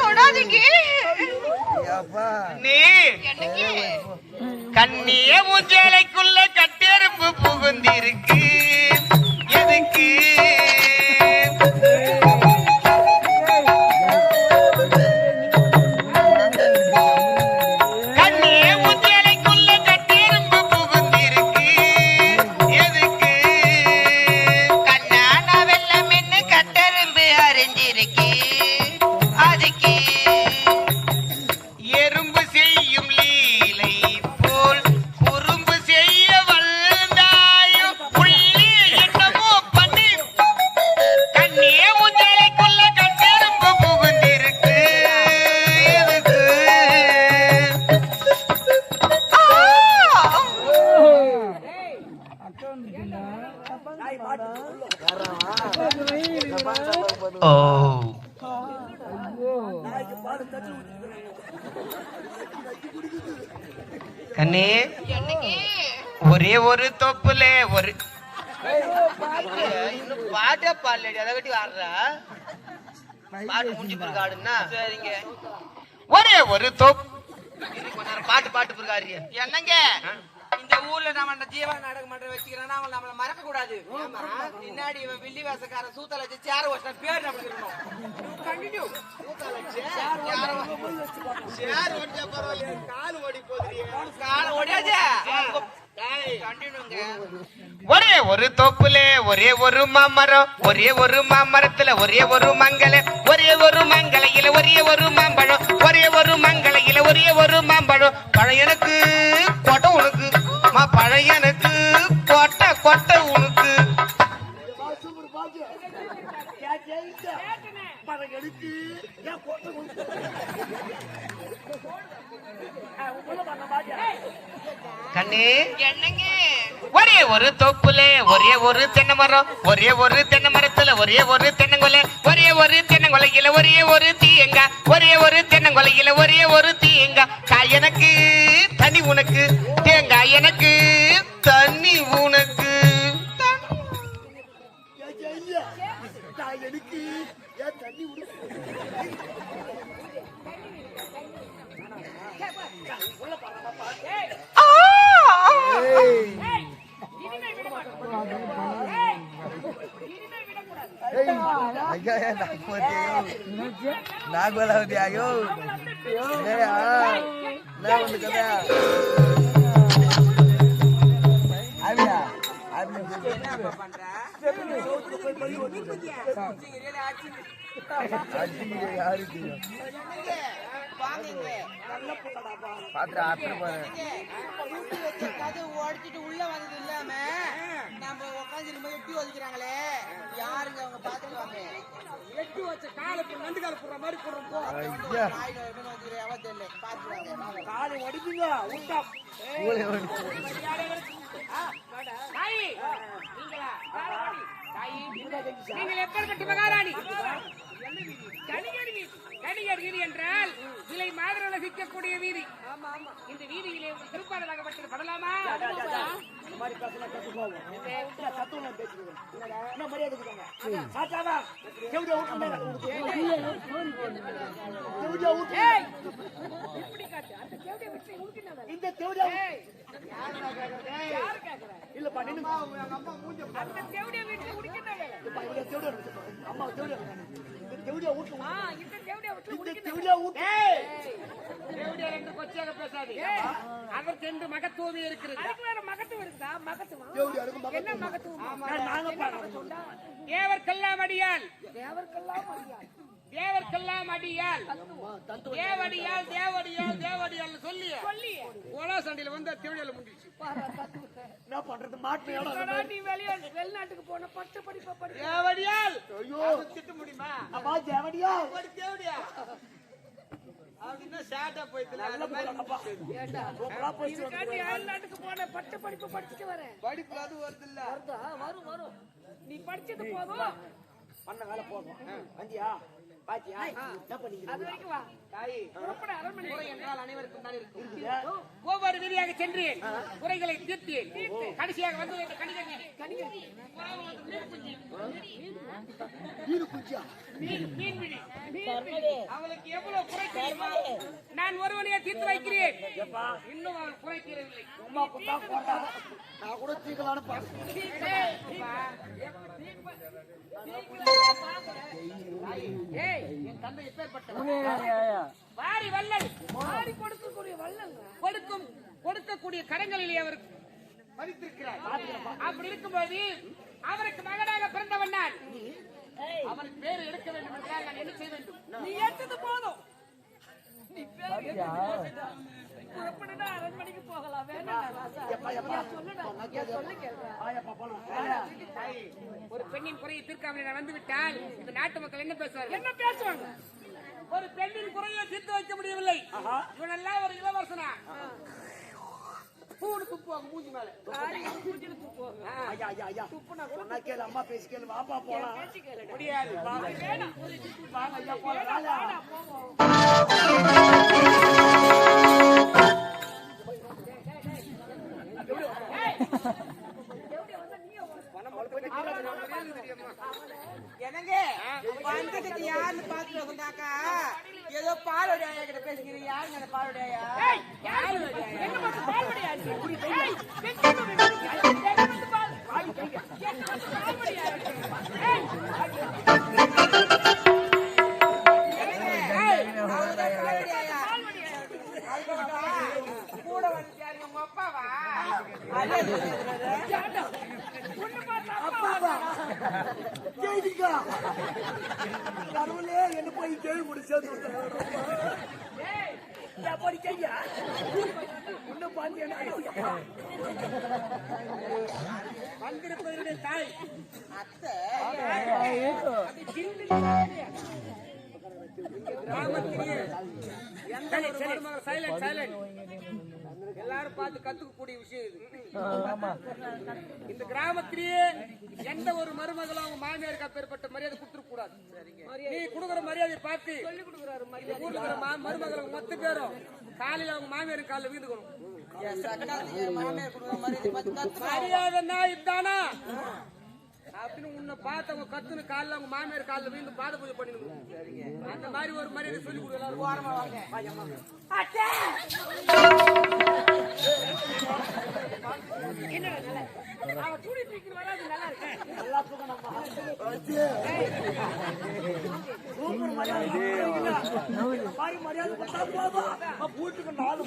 தொடாதீங்க. நீ கண்ணிய முஞ்சலைக்குள்ள கட்டெருப்பு புகுந்திருக்கு. எதுக்கு தொப்புல ஒரு பாட்டே பாடலடி. அதை கட்டி ஆடுறா. பாட்டு முடிஞ்சு பிறகு சரிங்க. ஒரே ஒரு தொப் பாட்டு பாட்டு பிறகு என்னங்க? இந்த ஊர்ல நம்ம ஜீவா நாடகம் மன்றம் வச்சுக்கிறோம்னா அவங்க நம்மள மறக்க கூடாது பின்னாடி இவன் வில்லி வேசக்காரன் சூத்தல வச்சு சேர வருஷம் பேர் நம்ம இருக்கணும் கண்டினியூ சேர் ஓடிச்சா பரவாயில்ல கால் ஓடி போகுது கால ஓடியாச்சு? ஒரே ஒரு தோப்புல ஒரே ஒரு மாமரம் ஒரே ஒரு மாமரத்துல ஒரே ஒரு மங்கள ஒரே ஒரு மங்களையில ஒரே ஒரு மாம்பழம் ஒரே ஒரு மங்களையில ஒரே ஒரு மாம்பழம். பழையனுக்கு கொட்டை உனக்கு மா பழையனுக்கு கொட்டை கொட்டை உனக்கு? கண்ணே. என்னங்க? ஒரே ஒரு தோப்புல ஒரே ஒரு தென்னை மரம் ஒரே ஒரு தென்னை மரத்துல ஒரே ஒரு தென்னங்கொலை ஒரே ஒரு தென்னங்கொலையில ஒரே ஒரு தீயங்கா ஒரே ஒரு தென்னங்கொலையில ஒரே ஒரு தீயங்கா. காய் எனக்கு தண்ணி உனக்கு தேங்காய் எனக்கு నాగోలావతి అయ్యో నా ఉంది కదా అవియా பாத்துட்டு உடைச்சிட்டு உள்ள வந்தது இல்லாம நம்ம உட்காந்து எட்டி ஒதுக்கிறாங்களே. யாருங்க அவங்க பாத்துக்குவாங்க எட்டி வச்ச கால நண்டு கால போடுற மாதிரி போடுறோம் தெரியல. பாத்துக்குவாங்க ஊழே ஓடி நீங்கள்? எப்பேற்பட்ட மகாராணி? கணிகர் என்றால் விலை மாதிரில சிக்கக்கூடிய வீதி இந்த வீதியிலே ஒரு திருப்பாடலாகப்பட்டது படலாமா? கேக்குறா? அந்த தேவதையை வீட்டுல? ஆ, இந்த வீட்டுல? ஏய், என்று கொச்சையாக பேசாதே. அதற்கு என்று மகத்துவமே இருக்கிறது. அதுக்கு வேற மகத்துவம் இருக்குதா மகத்துவம்? என்ன மகத்துவம்? தேவர்க்கெல்லாம் அடியால். தேவடியால் தேவடியால் தேவடியால் சொல்லி சொல்லி ஓலா சண்டையில வந்து தேவடியால முடிச்சு என்னடா நீ வெளிய- வெளிநாட்டுக்கு போன பட்ட படிப்பை படி தேவடியால். அது திட்ட முடியுமா? தேவடியா? போன பட்ட படிப்பு படிச்சுட்டு வரேன். படிப்பு அது வருது இல்ல. வரும் வரும். நீ படிச்சது போதும். பண்ண வேலை போதும். வந்தியா? பாத்தியா என்ன அது வரைக்கும் வா தாயி புறப்பட அரண்மனை என்றால் அனைவருக்கும் தான் இருக்கும் ஒவ்வொரு வீதியாக சென்றேன் குறைகளை தீர்த்தேன் கடைசியாக வந்து இந்த அவளுக்கு எவ்வளவு குறை தெரியுமா நான் ஒருவனையே தீர்த்து வைக்கிறேன் இன்னும் அவள் குறை தீரவில்லை குத்தா போட்டா. நான் கூட தீர்க்கலான்னு பார்த்தேன் வாரி வல்லல் வாரி கொடுக்கக்கூடிய வல்லல் கொடுக்கும் கொடுக்கக்கூடிய கரங்களிலே அவர் மதித்திருக்கிறார் அப்படி இருக்கும்போது அவருக்கு மகனாக பிறந்தவன் நான் அவனுக்கு பேர் எடுக்க வேண்டும் என்றால் நான் என்ன செய்ய வேண்டும் நீ ஏற்றது போதும் நீ பேர் எடுத்தது புறப்படுடா, அரண்மனைக்கு போகலாம். வேண்டாம் ஒரு பெண்ணின் குறையை தீர்க்காமல் நான் வந்து விட்டால் இந்த நாட்டு மக்கள் என்ன பேசுவாங்க என்ன பேசுவாங்க? ஒரு பெண்ணின் குறையை தீர்த்து வைக்க முடியவில்லை. இவனெல்லாம் ஒரு இளவரசனா? பூடு துப்புவாங்க மூஞ்சி மேல. மூஞ்சில துப்புவாங்க. ஐயா ஐயா ஐயா. சொன்னா கேளு அம்மா பேசி கேளு. வாப்பா போலாம். முடியாது. வாங்க ஐயா போலாம். என்னங்க? வந்துட்டு யாருன்னு பாத்துட்டு வந்தாக்கா? ஏதோ பாலோட ஐயா கிட்ட பேசுகிறீங்க யாருங்க அந்த பாலோட ஐயா. கூட வந்து யாருங்க உங்க அப்பாவா? ஏண்டா, கடவுளே என்ன போய் ஜெயில் கூட சேர்த்து விட்டாங்க ஏய், எப்படி செய்யா இன்னும் வந்திருப்பவருடைய தாய் அத்தை கிராமத்திலேயே எந்த எல்லாரும் பார்த்து கத்துக்கக்கூடிய விஷயம் இது. இந்த கிராமத்திலேயே எந்த ஒரு மருமகளும் அவங்க மாமியாருக்கு அப்பேற்பட்ட மரியாதை கொடுத்துட கூடாது. நீ கொடுக்குற மரியாதையை பார்த்து சொல்லி கொடுக்குறாரு மரியாதை. ஊர்ல இருக்கிற மா- மருமகள் மொத்த பேரும் காலையில அவங்க காலைல மாமியார் பார்த்து கத்துறான். மரியாதைன்னா இதுதானா அப்படின்னு உன்னை பார்த்து அவங்க கத்துன்னு காலைல அவங்க மாமியார் காலில் வீந்து பாத பூஜை பண்ணிடுங்க அந்த மாதிரி ஒரு மரியாதை சொல்லி கொடு எல்லாரும். ஓரமா வாங்க. நல்லா இருக்கு. சூப்பர் மரியாதை மாதிரி மரியாதை கொடுத்தா போதும் வீட்டுக்கு நாலு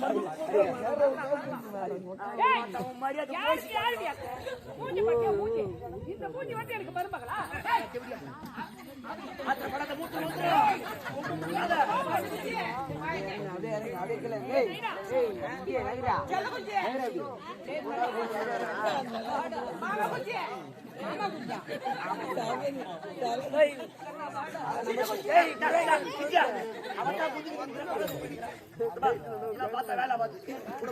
ஏய், யாருக்கு யாருக்கு அக்கா? வந்து பார்த்தா வேலை பார்த்து கூட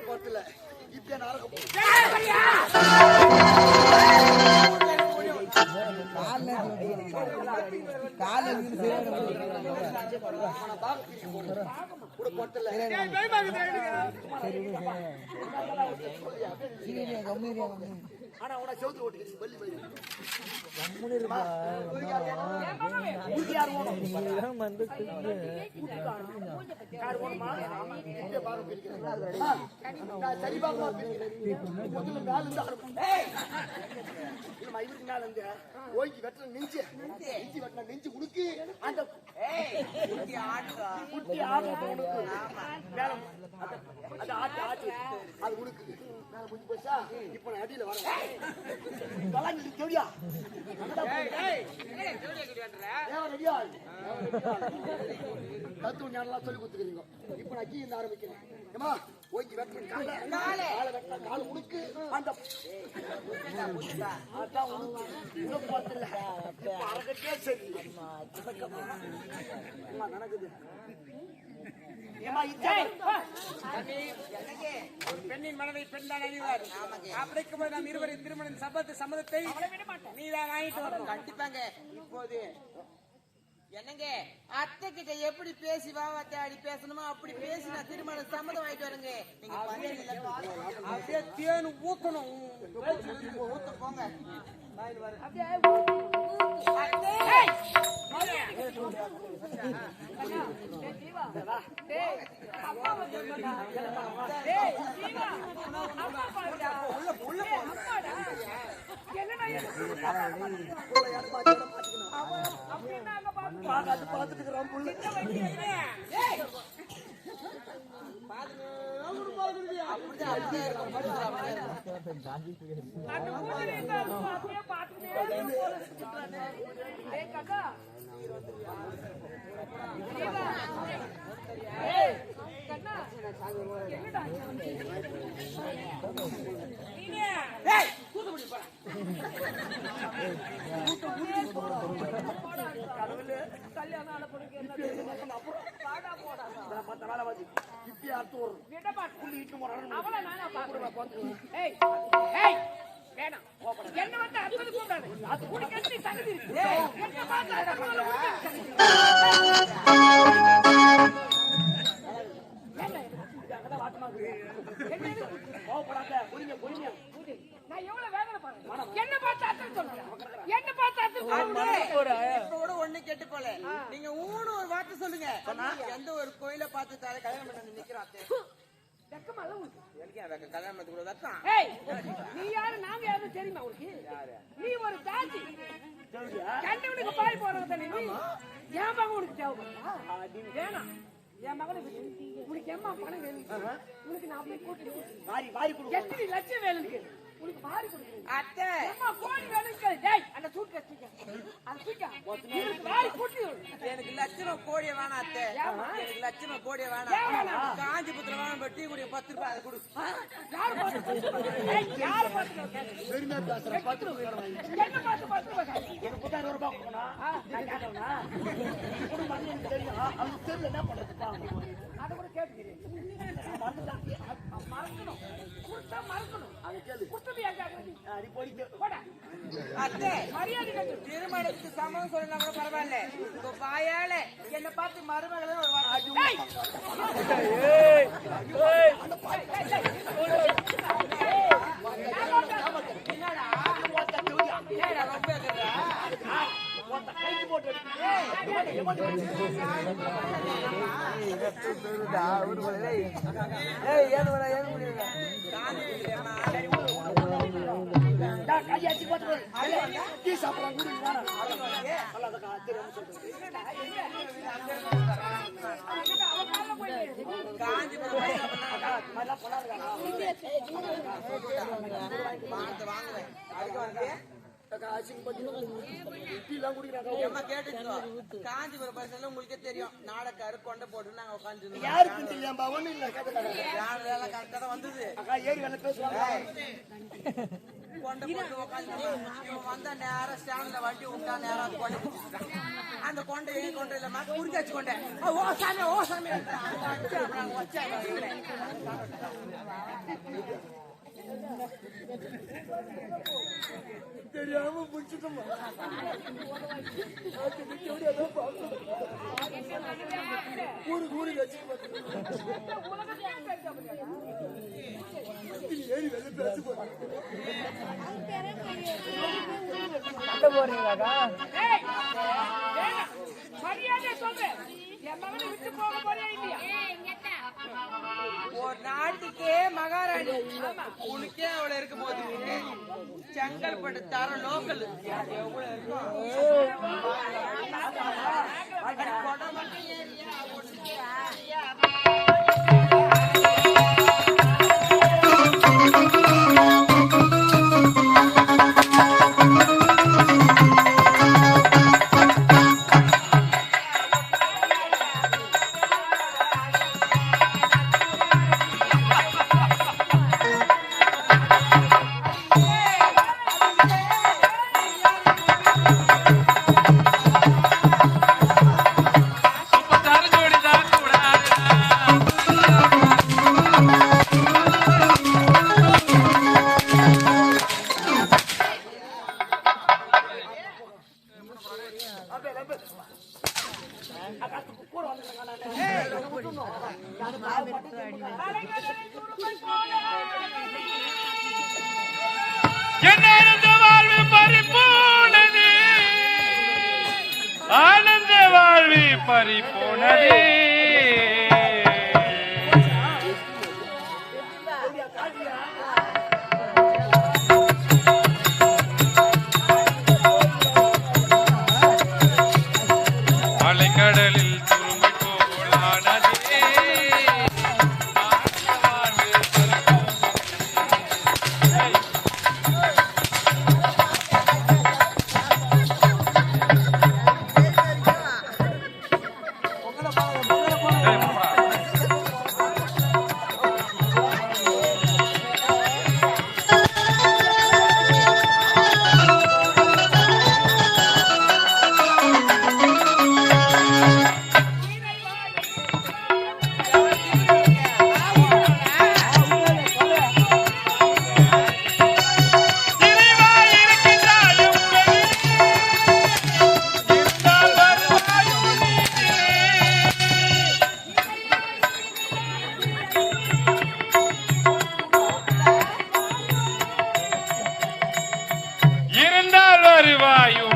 ஆனா உன செவுத்து ஓட்டு வெட்டின நெஞ்சு. நெஞ்சு. வெட்டின நெஞ்சு உடுக்கு. அந்த குட்டி ஆடு ஆட்டு. அது உடுக்கு. மேல முடிஞ்சு போச்சா? இப்ப நான் அடியில வரேன். கலாஞ்சி ஜோடியா? ரெடியா தத்துவ சொல்லி கொடுத்துக்கிறீங்க. இப்ப நான் கீழே ஆரம்பிக்கிறேன். ஏமா ஓய்க்கு வெட்டின கால கால வெட்டின கால உடுக்கு அந்த அதான் உனக்கு இன்னும் பார்த்துல இப்ப சரி. நடக்குது ஏமா இச்சா தம்பி, ஒரு பெண்ணின் மனதை பெண் தான் அறிவார் அப்படிக்கும் போது நாம் இருவரின் திருமணம் சம்பத்து சம்மதத்தை நீ தான் வாங்கிட்டு வரணும். கண்டிப்பாங்க. இப்போது என்னங்க? அத்தை கிட்ட எப்படி பேசி வாவாத்தாடி பேசணுமோ அப்படி பேசி நான் திருமணம் சம்மதம் வாங்கிட்டு வரேங்க. நீங்க அப்படியே தேனு ஊத்தணும். ஊத்து போங்க. அத்தை! பார்க்காது பார்த்துட்டு இருக்கிறான் புள்ள அப்படிதான் அப்படியே இருக்கும். படுத்துறா, அப்படியே இருக்கும். மத்த வேலை பாதி இப்படி அறுத்து வரும் புள்ளி இட்டு போறான்னு ஏய், ஏய், வேணாம். என்ன வந்து கூடாது. உனக்கு எப்படி தகுதி இருக்கு? நீங்க ஊனு ஒரு வார்த்தை சொல்லுங்க. எந்த ஒரு கோயில பார்த்து தலை கல்யாணம் பண்ணி நிக்கிறோம் அத்தை. வெக்கமால உனக்கு எனக்கு ஏன் வெக்க- கல்யாணம் பண்ணி கூட வெக்கம் ஏய் நீ யாரு நாங்க யாரும் தெரியுமா உனக்கு? நீ ஒரு ஜாதி. கண்டவனுக்கு பாய் போறவங்க தானே நீ? என் மகன் உனக்கு தேவைப்படுறா வேணாம். என் மகனுக்கு உனக்கு எம்மா பணம் வேணும். உனக்கு நான் அப்படியே கூட்டி வாரி வாரி கொடு எத்தனை லட்சம் வேணும் கேளு. அத்தை கோடி வேணும் கேளு. டேய் அந்த சூட் கட்டிக்க அந்த தூக்க இவனுக்கு வாரி கூட்டி விடு. எனக்கு லட்சணம் கோடிய வேணாம் அத்தை? எனக்கு லட்சணம் கோடிய வேணாம்? காஞ்சிபுரத்துல வேணாம் டீ குடிய பத்து ரூபாய் அதை கொடு யாரு பார்த்து யாரு பார்த்து? பெருமையா பத்து ரூபாய் வாங்கி என்ன பார்த்து பத்து ரூபாய் காசு? எனக்கு பத்தாயிரம் ரூபாய் கொடுக்கணும் நான் கேட்டவனா குடும்பம் எனக்கு தெரியும் அவங்க தெரியல என்ன பண்றதுப்பா அதை கூட கேட்டுக்கிறேன். மறக்கணும். அத்தை மரியாதை. திருமணத்துக்கு சம்மதம் சொல்லலாம் கூட பரவாயில்ல உங்க வாயால என்ன பார்த்து மருமகளை ஒரு வார்த்தை ஏய், ஏடா, டீ சாப்பிடலாம் கூட. காஞ்சிபுரம் பைசால உங்களுக்கே தெரியும். நாடக்காரு கொண்டை போட்டு நாங்க உட்காந்து யாருக்கு தெரியாம்பா ஒண்ணும் இல்ல. கரெக்டா வந்தது ஏறி வேலை பேசுவாங்க. கொண்டை போட்டு உட்காந்து இவன் வந்தா நேரா ஸ்டாண்ட்ல வண்டி விட்டா நேரா அது கொண்டை. அந்த கொண்டை எங்க கொண்டை இல்லம்மா குறுக்காச்சு கொண்டை. ஆ, ஓ சாமி ஓ. தெரியாம முடிச்சுட்டோமா? ஊருக்கு ஊருக்கு வச்சு ஏறி வெளில பேச போறாங்க ஏய், வேணாம். மரியாதை சொல்றேன் என் மகனை விட்டு போக போறியா இல்லையா ஒரு நாட்டுக்கே மகாராணி உனக்கே அவ்வளவு இருக்கும் போது செங்கல்பட்டு தர லோக்கல் எவ்வளவு இருக்கும் સર્વી પરિપૂર્ણ співаю.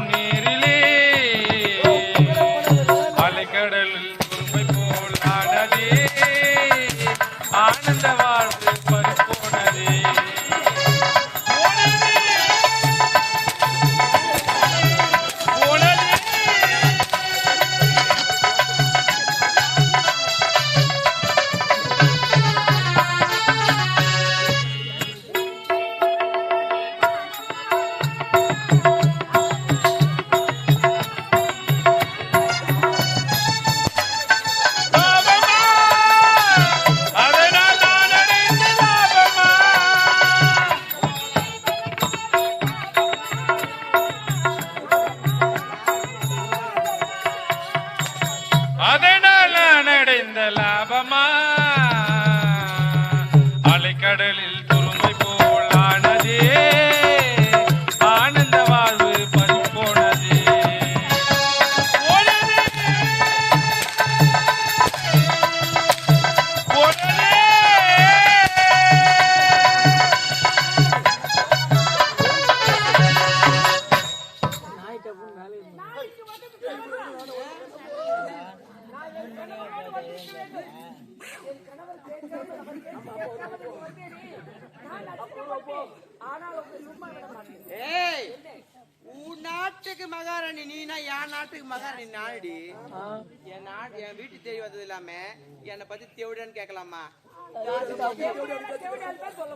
நாட்டுக்கு மகாராணி நீனா என் நாட்டுக்கு மகாராணி நாடி என் நாடு என் வீட்டு தேடி வந்தது இல்லாம என்னை பத்தி தேவிடன்னு கேட்கலாமா?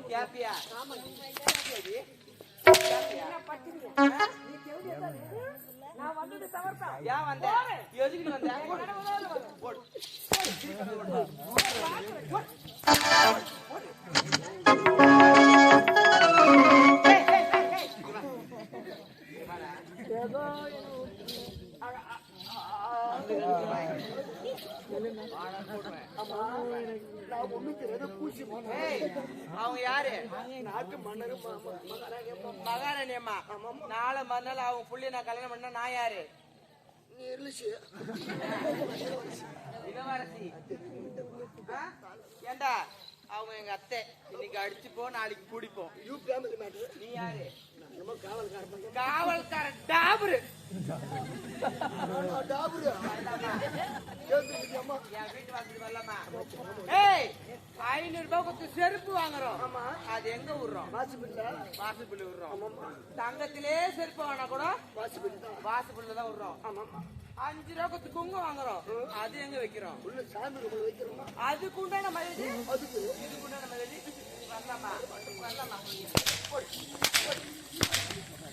கேப்பியா? எதுக்கு வந்த? அவங்க யாரு? நாட்டு மன்னர் ம- ம- மகாராணி அம்மா. மகாராணி நாளை மறுநாள் அவங்க புள்ளைய நான் கல்யாணம் பண்ண நான் யாரு? இருந்துச்சு இளவரசி ஏண்டா? அவங்க எங்க அத்தை. இன்னைக்கு அடிச்சுப்போம் நாளைக்கு பிடிப்போம் யூ நீ யாரு? காவல்காரன் காவல்கார டாபரு. ஐநூறு ரூபாய் கொடுத்து செருப்பு வாங்குறோம். ஆமா. அது எங்க விடுறோம்? வாசப்புள்ள விடுறோம். தங்கத்திலே செருப்பு வாங்கினா கூட வாசிப்பில் தான். விடுறோம். ஆமாம்மா. அஞ்சு ரூபா கொடுத்து குங்கம் வாங்குறோம். அது எங்க வைக்கிறோம்? உள்ள சாமி வைக்கிறோமா அதுக்கு உண்டான மரியாதை? அதுக்கு. இதுக்கு உண்டான மரியாதை? வரலாமா? வரலாமா?